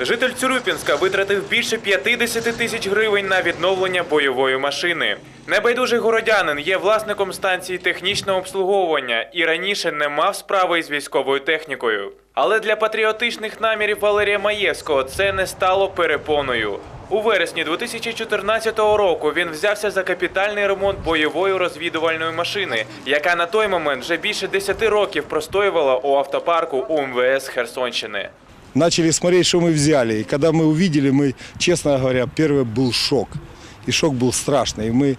Житель Цюрюпінська витратив більше 50 тисяч гривень на відновлення бойової машини. Небайдужий городянин є власником станції технічного обслуговування і раніше не мав справи із військовою технікою. Але для патріотичних намірів Валерія Маєвського це не стало перепоною. У вересні 2014 року він взявся за капітальний ремонт бойової розвідувальної машини, яка на той момент вже більше 10 років простоювала у автопарку УМВС Херсонщини. Начали смотреть, что мы взяли. И когда мы увидели, мы, честно говоря, первый был шок. И шок был страшный. И мы, э,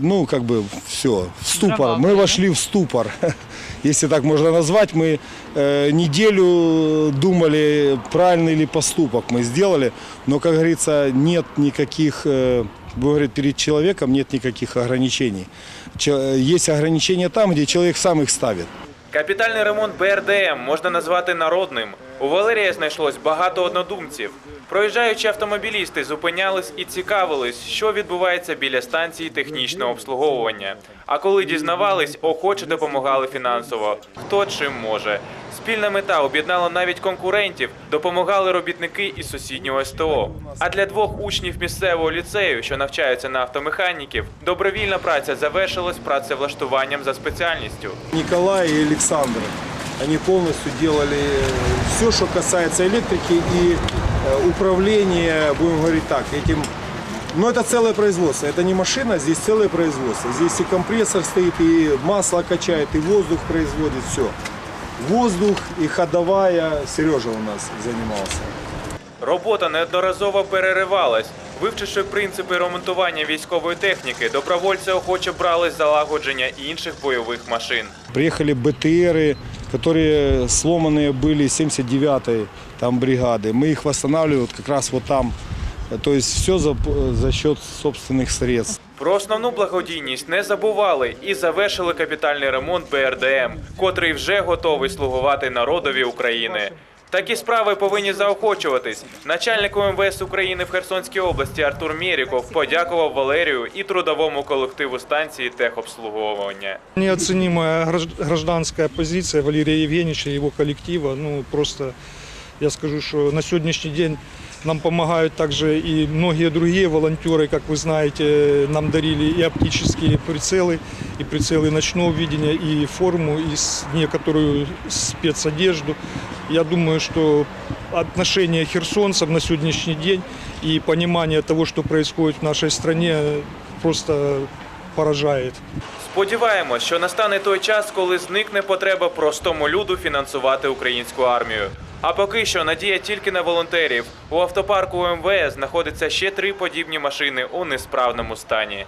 ну, как бы, все, в ступор. Мы вошли в ступор, если так можно назвать. Мы э, неделю думали, правильный ли поступок мы сделали. Но, как говорится, нет никаких, э, будем говорить, перед человеком нет никаких ограничений. Че- Есть ограничения там, где человек сам их ставит. Капітальний ремонт БРДМ можна назвати народним. У Валерія знайшлось багато однодумців. Проїжджаючі автомобілісти зупинялись і цікавились, що відбувається біля станції технічного обслуговування. А коли дізнавались, охоче допомагали фінансово. Хто чим може. Спільна мета об'єднала навіть конкурентів, допомагали робітники із сусіднього СТО. А для двох учнів місцевого ліцею, що навчаються на автомеханіків, добровільна праця завершилась працевлаштуванням за спеціальністю. Николай и Александр. Они полностью делали все, что касается электрики и э, управления, будем говорить так, этим. Но это целое производство. Это не машина, здесь целое производство. Здесь и компрессор стоит, и масло качает, и воздух производит, все. Воздух и ходовая. Сережа у нас занимался. Робота неодноразово переривалась. Вивчивши принципи ремонтування військової техніки, добровольці охоче брались за лагодження інших бойових машин. Приехали БТРы, которые сломанные были 79-й там бригады. Мы их восстанавливали вот как раз вот там. То есть все за, за счет собственных средств. Про основну благодійність не забували і завершили капітальний ремонт БРДМ, котрий вже готовий слугувати народові України. Такі справи повинні заохочуватись. Начальник УМВС України в Херсонській області Артур Мєріков подякував Валерію і трудовому колективу станції техобслуговування. Неоценимая гражд- гражданская позиция Валерия Евгеньевича и его коллектива. Ну, просто я скажу, что на сегодняшний день нам помогают также и многие другие волонтеры, как вы знаете, нам дарили и оптические прицелы, и прицелы ночного видения, и форму, и с- некоторую спецодежду. Я думаю, что отношение херсонцев на сегодняшний день и понимание того, что происходит в нашей стране, просто поражает. Сподіваємось, що настане той час, коли зникне потреба простому люду фінансувати українську армію. А поки що надія тільки на волонтерів. У автопарку МВС знаходиться ще три подібні машини у несправному стані.